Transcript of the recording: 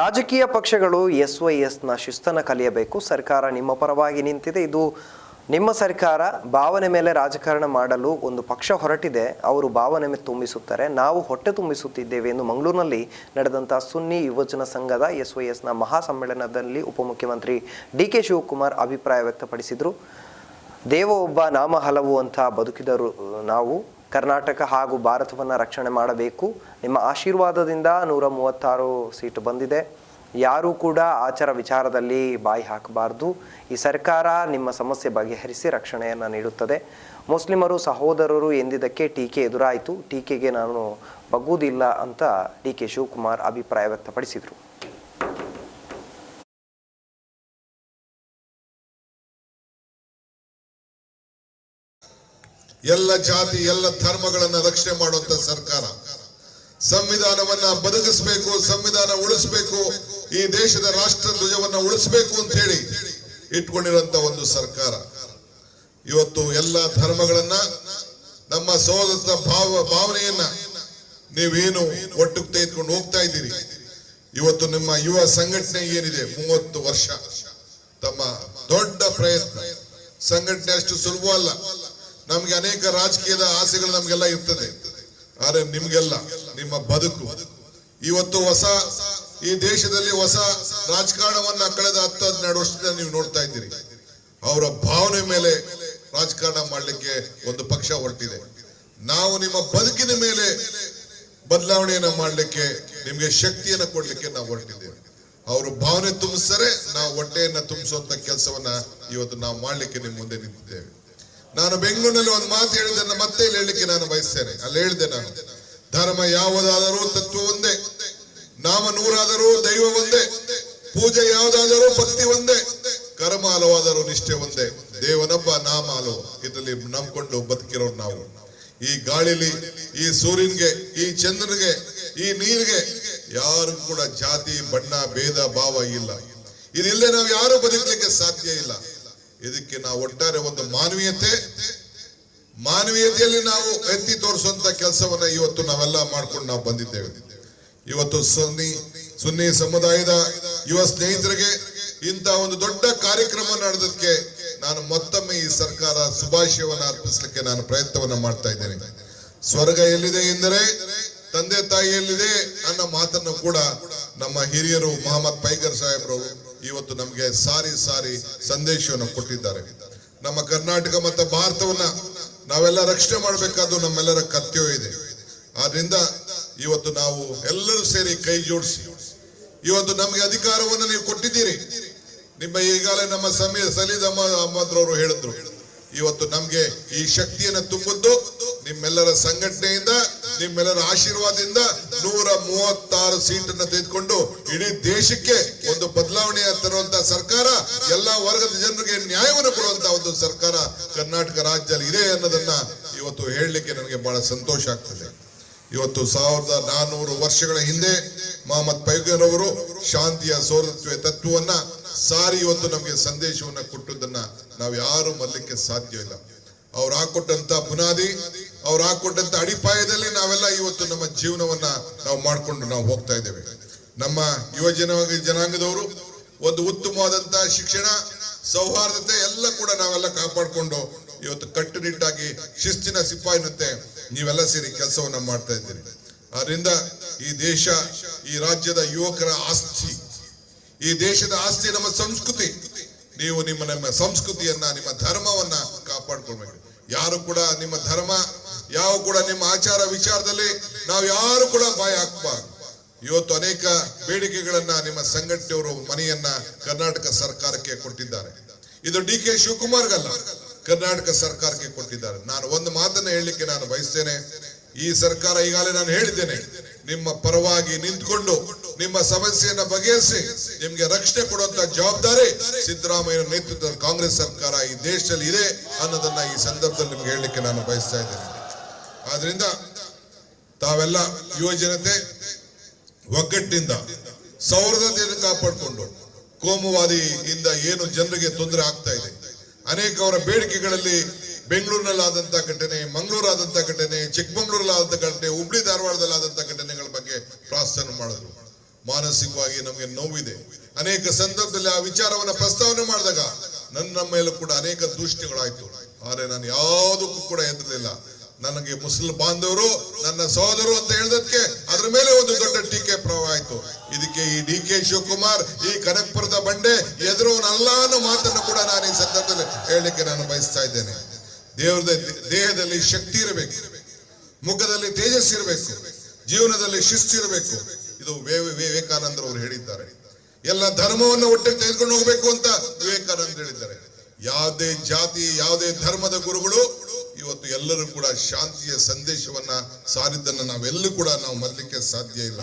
ರಾಜಕೀಯ ಪಕ್ಷಗಳು S Y ಎಸ್ನ ಶಿಸ್ತನ್ನು ಕಲಿಯಬೇಕು. ಸರ್ಕಾರ ನಿಮ್ಮ ಪರವಾಗಿ ನಿಂತಿದೆ. ಇದು ನಿಮ್ಮ ಸರ್ಕಾರ ಭಾವನೆ ಮೇಲೆ ರಾಜಕಾರಣ ಮಾಡಲು ಒಂದು ಪಕ್ಷ ಹೊರಟಿದೆ. ಅವರು ಭಾವನೆ ಮೇಲೆ ತುಂಬಿಸುತ್ತಾರೆ. ನಾವು ಹೊಟ್ಟೆ ತುಂಬಿಸುತ್ತಿದ್ದೇವೆ ಎಂದು ಮಂಗಳೂರಿನಲ್ಲಿ ನಡೆದಂಥ ಸುನ್ನಿ ಯುವಜನ ಸಂಘದ ಎಸ್ ವೈ ಎಸ್ನ ಮಹಾ ಸಮ್ಮೇಳನದಲ್ಲಿ ಉಪಮುಖ್ಯಮಂತ್ರಿ ಡಿ ಕೆ ಶಿವಕುಮಾರ್ ಅಭಿಪ್ರಾಯ ವ್ಯಕ್ತಪಡಿಸಿದರು. ದೇವ ಒಬ್ಬ ನಾಮ ಹಲವು ಅಂತ ಬದುಕಿದರು ನಾವು. ಕರ್ನಾಟಕ ಹಾಗೂ ಭಾರತವನ್ನು ರಕ್ಷಣೆ ಮಾಡಬೇಕು. ನಿಮ್ಮ ಆಶೀರ್ವಾದದಿಂದ ನೂರ ಮೂವತ್ತಾರು ಸೀಟು ಬಂದಿದೆ. ಯಾರೂ ಕೂಡ ಆಚಾರ ವಿಚಾರದಲ್ಲಿ ಬಾಯಿ ಹಾಕಬಾರ್ದು. ಈ ಸರ್ಕಾರ ನಿಮ್ಮ ಸಮಸ್ಯೆ ಬಗೆಹರಿಸಿ ರಕ್ಷಣೆಯನ್ನು ನೀಡುತ್ತದೆ. ಮುಸ್ಲಿಮರು, ಸಹೋದರರು ಎಂದಿದ್ದಕ್ಕೆ ಟೀಕೆ ಎದುರಾಯಿತು. ಟೀಕೆಗೆ ನಾನು ಬಗ್ಗುವುದಿಲ್ಲ ಅಂತ ಡಿ ಕೆ ಶಿವಕುಮಾರ್ ಅಭಿಪ್ರಾಯ ವ್ಯಕ್ತಪಡಿಸಿದರು. ಎಲ್ಲ ಜಾತಿ, ಎಲ್ಲ ಧರ್ಮಗಳನ್ನ ರಕ್ಷಣೆ ಮಾಡುವಂತ ಸರ್ಕಾರ. ಸಂವಿಧಾನವನ್ನ ಬದುಕಿಸಬೇಕು ಸಂವಿಧಾನ ಉಳಿಸಬೇಕು, ಈ ದೇಶದ ರಾಷ್ಟ್ರ ಧ್ವಜವನ್ನ ಉಳಿಸಬೇಕು ಅಂತ ಹೇಳಿ ಇಟ್ಕೊಂಡಿರುವಂತ ಒಂದು ಸರ್ಕಾರ. ಇವತ್ತು ಎಲ್ಲ ಧರ್ಮಗಳನ್ನ, ನಮ್ಮ ಸಹೋದರ ಭಾವ, ಭಾವನೆಯನ್ನ ನೀವೇನು ಒಟ್ಟು ತೆಗೆದುಕೊಂಡು ಹೋಗ್ತಾ ಇದ್ದೀರಿ? ಇವತ್ತು ನಿಮ್ಮ ಯುವ ಸಂಘಟನೆ ಏನಿದೆ? ಮೂವತ್ತು ವರ್ಷ. ತಮ್ಮ ದೊಡ್ಡ ಪ್ರಯತ್ನ. ಸಂಘಟನೆ ಅಷ್ಟು ಸುಲಭ ಅಲ್ಲ ನಮ್ಗೆ ಅನೇಕ ರಾಜಕೀಯದ ಆಸೆಗಳು ನಮ್ಗೆಲ್ಲ ಇರ್ತದೆ. ಆದ್ರೆ ನಿಮ್ಗೆಲ್ಲ, ನಿಮ್ಮ ಬದುಕು. ಇವತ್ತು ಹೊಸ, ಈ ದೇಶದಲ್ಲಿ ಹೊಸ ರಾಜಕಾರಣವನ್ನ ಕಳೆದ ಹತ್ತು, ಹನ್ನೆರಡು ವರ್ಷದಿಂದ ನೀವು ನೋಡ್ತಾ ಇದ್ದೀರಿ. ಅವರ ಭಾವನೆ ಮೇಲೆ ರಾಜಕಾರಣ ಮಾಡ್ಲಿಕ್ಕೆ ಒಂದು ಪಕ್ಷ ಹೊರಟಿದೆ. ನಾವು ನಿಮ್ಮ ಬದುಕಿನ ಮೇಲೆ ಬದಲಾವಣೆಯನ್ನ ಮಾಡ್ಲಿಕ್ಕೆ, ನಿಮ್ಗೆ ಶಕ್ತಿಯನ್ನ ಕೊಡ್ಲಿಕ್ಕೆ ನಾವು ಹೊರಟಿದ್ದೇವೆ. ಅವರು ಭಾವನೆ ತುಂಬಿಸ್ತಾರೆ, ನಾವು ಹೊಟ್ಟೆಯನ್ನ ತುಂಬಿಸುವಂತ ಕೆಲಸವನ್ನ ಇವತ್ತು ನಾವು ಮಾಡ್ಲಿಕ್ಕೆ ನಿಮ್ಮ ಮುಂದೆ ನಿಂತಿದ್ದೇವೆ. ನಾನು ಬೆಂಗಳೂರಿನಲ್ಲಿ ಒಂದು ಮಾತು ಹೇಳಿದ್ದನ್ನು ಮತ್ತೆ ಇಲ್ಲಿ ಹೇಳಲಿಕ್ಕೆ ನಾನು ಬಯಸ್ತೇನೆ. ಅಲ್ಲಿ ಹೇಳಿದೆ ನಾನು, ಧರ್ಮ ಯಾವುದಾದರೂ ತತ್ವ ಒಂದೇ, ನಾಮ ನೂರಾದರೂ ದೈವ ಒಂದೇ, ಪೂಜೆ ಯಾವುದಾದರೂ ಭಕ್ತಿ ಒಂದೇ, ಕರ್ಮ ಹಲವಾದರೂ ನಿಷ್ಠೆ ಒಂದೇ. ದೇವನೊಬ್ಬ ನಾಮ ಹಲವು. ಇದರಲ್ಲಿ ನಂಬ್ಕೊಂಡು ಬದುಕಿರೋರು ನಾವು. ಈ ಗಾಳಿಲಿ, ಈ ಸೂರ್ಯನ್ಗೆ, ಈ ಚಂದ್ರನಿಗೆ, ಈ ನೀರಿಗೆ ಯಾರು ಕೂಡ ಜಾತಿ, ಬಣ್ಣ, ಭೇದ, ಭಾವ ಇಲ್ಲ. ಇದಿಲ್ಲದೆ ನಾವು ಯಾರು ಬದುಕಲಿಕ್ಕೆ ಸಾಧ್ಯ ಇಲ್ಲ. ಇದಕ್ಕೆ ನಾವು ಒಟ್ಟಾರೆ ಒಂದು ಮಾನವೀಯತೆ, ಮಾನವೀಯತೆಯಲ್ಲಿ ನಾವು ಎತ್ತಿ ತೋರಿಸುವಂತ ಕೆಲಸವನ್ನ ಇವತ್ತು ನಾವೆಲ್ಲ ಮಾಡ್ಕೊಂಡು ನಾವು ಬಂದಿದ್ದೇವೆ. ಇವತ್ತು ಸುನ್ನಿ ಸುನ್ನಿ ಸಮುದಾಯದ ಯುವ ಸ್ನೇಹಿತರಿಗೆ ಇಂತ ಒಂದು ದೊಡ್ಡ ಕಾರ್ಯಕ್ರಮ ನಡೆದಕ್ಕೆ ನಾನು ಮತ್ತೊಮ್ಮೆ ಈ ಸರ್ಕಾರ ಶುಭಾಶಯವನ್ನು ಅರ್ಪಿಸಲಿಕ್ಕೆ ನಾನು ಪ್ರಯತ್ನವನ್ನ ಮಾಡ್ತಾ ಇದ್ದೇನೆ. ಸ್ವರ್ಗ ಎಲ್ಲಿದೆ ಎಂದರೆ ತಂದೆ ತಾಯಿ ಎಲ್ಲಿದೆ ಅನ್ನೋ ಮಾತನ್ನು ಕೂಡ ನಮ್ಮ ಹಿರಿಯರು ಮೊಹಮ್ಮದ್ ಪೈಗರ್ ಸಾಹೇಬ್ರವರು ಇವತ್ತು ನಮಗೆ ಸಾರಿ ಸಾರಿ ಸಂದೇಶವನ್ನು ಕೊಟ್ಟಿದ್ದಾರೆ. ನಮ್ಮ ಕರ್ನಾಟಕ ಮತ್ತು ಭಾರತವನ್ನ ನಾವೆಲ್ಲ ರಕ್ಷಣೆ ಮಾಡಬೇಕಾದ್ದು ನಮ್ಮೆಲ್ಲರ ಕರ್ತವ್ಯ ಇದೆ. ಆದ್ರಿಂದ ಇವತ್ತು ನಾವು ಎಲ್ಲರೂ ಸೇರಿ ಕೈ ಜೋಡಿಸಿ, ಇವತ್ತು ನಮಗೆ ಅಧಿಕಾರವನ್ನು ನೀವು ಕೊಟ್ಟಿದ್ದೀರಿ. ನಿಮ್ಮ ಈಗಾಗಲೇ ನಮ್ಮ ಸಮೀರ್ ಸಲೀದ್ ಅಹಮದ್ ಅಹಮದ್ರವರು ಹೇಳಿದ್ರು, ಇವತ್ತು ನಮಗೆ ಈ ಶಕ್ತಿಯನ್ನ ತುಂಬುದು ನಿಮ್ಮೆಲ್ಲರ ಸಂಘಟನೆಯಿಂದ ನಿಮ್ಮೆಲ್ಲರ ಆಶೀರ್ವಾದದಿಂದ ನೂರ ಮೂವತ್ತಾರು ಸೀಟನ್ನು ತೆಗೆದುಕೊಂಡು ಇಡೀ ದೇಶಕ್ಕೆ ಒಂದು ಬದಲಾವಣೆಯ ತರುವಂತ ಸರ್ಕಾರ, ಎಲ್ಲಾ ವರ್ಗದ ಜನರಿಗೆ ನ್ಯಾಯವನ್ನು ಕೊಡುವಂತ ಒಂದು ಸರ್ಕಾರ ಕರ್ನಾಟಕ ರಾಜ್ಯದಲ್ಲಿ ಇದೆ ಅನ್ನೋದನ್ನ ಇವತ್ತು ಹೇಳಲಿಕ್ಕೆ ನನಗೆ ಬಹಳ ಸಂತೋಷ ಆಗ್ತದೆ. ಇವತ್ತು ಸಾವಿರದ ನಾನೂರು ವರ್ಷಗಳ ಹಿಂದೆ ಮೊಹಮ್ಮದ್ ಪೈಗರ್ ಅವರು ಶಾಂತಿಯ ಸೌರತ್ವ ತತ್ವವನ್ನ ಸಾರಿ ಇವತ್ತು ನಮಗೆ ಸಂದೇಶವನ್ನ ಕೊಟ್ಟದನ್ನ ನಾವು ಯಾರು ಮರಲಿಕ್ಕೆ ಸಾಧ್ಯ ಇಲ್ಲ. ಅವ್ರು ಹಾಕೊಟ್ಟಂತ ಬುನಾದಿ ಅವ್ರು ಹಾಕೊಟ್ಟಂತ ಅಡಿಪಾಯದಲ್ಲಿ ನಾವೆಲ್ಲ ಇವತ್ತು ನಮ್ಮ ಜೀವನವನ್ನ ನಾವು ಮಾಡ್ಕೊಂಡು ನಾವು ಹೋಗ್ತಾ ಇದ್ದೇವೆ. ನಮ್ಮ ಯುವ ಜನಾಂಗದವರು, ಒಂದು ಉತ್ತಮವಾದಂತ ಶಿಕ್ಷಣ, ಸೌಹಾರ್ದತೆ ಎಲ್ಲ ಕೂಡ ನಾವೆಲ್ಲ ಕಾಪಾಡಿಕೊಂಡು ಇವತ್ತು ಕಟ್ಟುನಿಟ್ಟಾಗಿ ಶಿಸ್ತಿನ ಸಿಪಾಯಿನಂತೆ ನೀವೆಲ್ಲ ಸೇರಿ ಕೆಲಸವನ್ನ ಮಾಡ್ತಾ ಇದ್ದೀರಿ. ಆದ್ರಿಂದ ಈ ದೇಶ, ಈ ರಾಜ್ಯದ ಯುವಕರ ಆಸ್ತಿ, ಈ ದೇಶದ ಆಸ್ತಿ ನಮ್ಮ ಸಂಸ್ಕೃತಿ. ನೀವು ನಿಮ್ಮ ನಮ್ಮ ಸಂಸ್ಕೃತಿಯನ್ನ, ನಿಮ್ಮ ಧರ್ಮವನ್ನ ಕಾಪಾಡ್ಕೊಳ್ಬೇಕು. ಯಾರು ಕೂಡ ನಿಮ್ಮ ಧರ್ಮ ಯಾವ ಕೂಡ ನಿಮ್ಮ ಆಚಾರ ವಿಚಾರದಲ್ಲಿ ನಾವು ಯಾರು ಕೂಡ ಬಾಯಿ ಹಾಕಬಾರ್ದು. ಇವತ್ತು ಅನೇಕ ಬೇಡಿಕೆಗಳನ್ನ ನಿಮ್ಮ ಸಂಘಟನೆಯವರು ಮನೆಯನ್ನ ಕರ್ನಾಟಕ ಸರ್ಕಾರಕ್ಕೆ ಕೊಟ್ಟಿದ್ದಾರೆ. ಇದು ಡಿ ಕೆ ಶಿವಕುಮಾರ್ಗಲ್ಲ, ಕರ್ನಾಟಕ ಸರ್ಕಾರಕ್ಕೆ ಕೊಟ್ಟಿದ್ದಾರೆ. ನಾನು ಒಂದು ಮಾತನ್ನ ಹೇಳಲಿಕ್ಕೆ ನಾನು ಬಯಸ್ತೇನೆ. ಈ ಸರ್ಕಾರ ಈಗಾಗಲೇ ನಾನು ಹೇಳಿದ್ದೇನೆ, ನಿಮ್ಮ ಪರವಾಗಿ ನಿಂತ್ಕೊಂಡು ನಿಮ್ಮ ಸಮಸ್ಯೆಯನ್ನ ಬಗೆಹರಿಸಿ, ನಿಮ್ಗೆ ರಕ್ಷಣೆ ಕೊಡುವಂತ ಜವಾಬ್ದಾರಿ ಸಿದ್ದರಾಮಯ್ಯ ನೇತೃತ್ವದ ಕಾಂಗ್ರೆಸ್ ಸರ್ಕಾರ ಈ ದೇಶದಲ್ಲಿ ಇದೆ ಅನ್ನೋದನ್ನ ಈ ಸಂದರ್ಭದಲ್ಲಿ ನಿಮ್ಗೆ ಹೇಳಲಿಕ್ಕೆ ನಾನು ಬಯಸ್ತಾ ಇದ್ದೇನೆ. ಆದ್ರಿಂದ ತಾವೆಲ್ಲ ಯುವ ಜನತೆ ಒಗ್ಗಟ್ಟಿನಿಂದ ಸೌಹಾರ್ದತೆಯನ್ನು ಕಾಪಾಡಿಕೊಂಡು ಕೋಮುವಾದಿಯಿಂದ ಏನು ಜನರಿಗೆ ತೊಂದರೆ ಆಗ್ತಾ ಇದೆ. ಅನೇಕ ಅವರ ಬೇಡಿಕೆಗಳಲ್ಲಿ ಬೆಂಗಳೂರಿನಲ್ಲಿ ಆದಂತಹ ಘಟನೆ ಮಂಗಳೂರು ಆದಂತ ಘಟನೆ ಚಿಕ್ಕಮಂಗ್ಳೂರಲ್ಲಿ ಆದಂತ ಘಟನೆ, ಹುಬ್ಳಿ ಧಾರವಾಡದಲ್ಲಿ ಘಟನೆಗಳ ಬಗ್ಗೆ ಪ್ರಾಸ್ತಾನ ಮಾಡಿದ್ರು. ಮಾನಸಿಕವಾಗಿ ನಮಗೆ ನೋವಿದೆ. ಅನೇಕ ಸಂದರ್ಭದಲ್ಲಿ ಆ ವಿಚಾರವನ್ನ ಪ್ರಸ್ತಾವನೆ ಮಾಡಿದಾಗ ನನ್ನ ಮೇಲೂ ಕೂಡ ಅನೇಕ ದೂಷಣೆಗಳಾಯ್ತು ಆದರೆ ನಾನು ಯಾವುದಕ್ಕೂ ಕೂಡ ಹೆದರಲಿಲ್ಲ. ನನಗೆ ಮುಸ್ಲಿಂ ಬಾಂಧವರು, ನನ್ನ ಸಹೋದರು ಅಂತ ಹೇಳಿದಕ್ಕೆ ಅದ್ರ ಮೇಲೆ ಒಂದು ದೊಡ್ಡ ಟೀಕೆ ಪ್ರಭಾವ ಆಯ್ತು. ಇದಕ್ಕೆ ಈ ಡಿ ಕೆ ಶಿವಕುಮಾರ್, ಈ ಕನಕಪುರದ ಬಂಡೆ ಎದುರು ಅನ್ನೋ ಮಾತನ್ನು ಕೂಡ ನಾನು ಈ ಸಂದರ್ಭದಲ್ಲಿ ಹೇಳಲಿಕ್ಕೆ ನಾನು ಬಯಸ್ತಾ ಇದ್ದೇನೆ. ದೇವರದ ದೇಹದಲ್ಲಿ ಶಕ್ತಿ ಇರಬೇಕು. ಮುಖದಲ್ಲಿ ತೇಜಸ್ ಇರಬೇಕು. ಜೀವನದಲ್ಲಿ ಶಿಸ್ತು ಇರಬೇಕು. ಇದು ವಿವೇಕಾನಂದರವರು ಹೇಳಿದ್ದಾರೆ. ಎಲ್ಲ ಧರ್ಮವನ್ನು ಒಟ್ಟಿಗೆ ತೆಗೆದುಕೊಂಡು ಹೋಗಬೇಕು ಅಂತ ವಿವೇಕಾನಂದ ಹೇಳಿದ್ದಾರೆ. ಯಾವುದೇ ಜಾತಿ, ಯಾವುದೇ ಧರ್ಮದ ಗುರುಗಳು ಇವತ್ತು ಎಲ್ಲರೂ ಕೂಡ ಶಾಂತಿಯ ಸಂದೇಶವನ್ನ ಸಾರಿದ್ದನ್ನು ನಾವೆಲ್ಲೂ ಕೂಡ ನಾವು ಮರಲಿಕ್ಕೆ ಸಾಧ್ಯ ಇಲ್ಲ.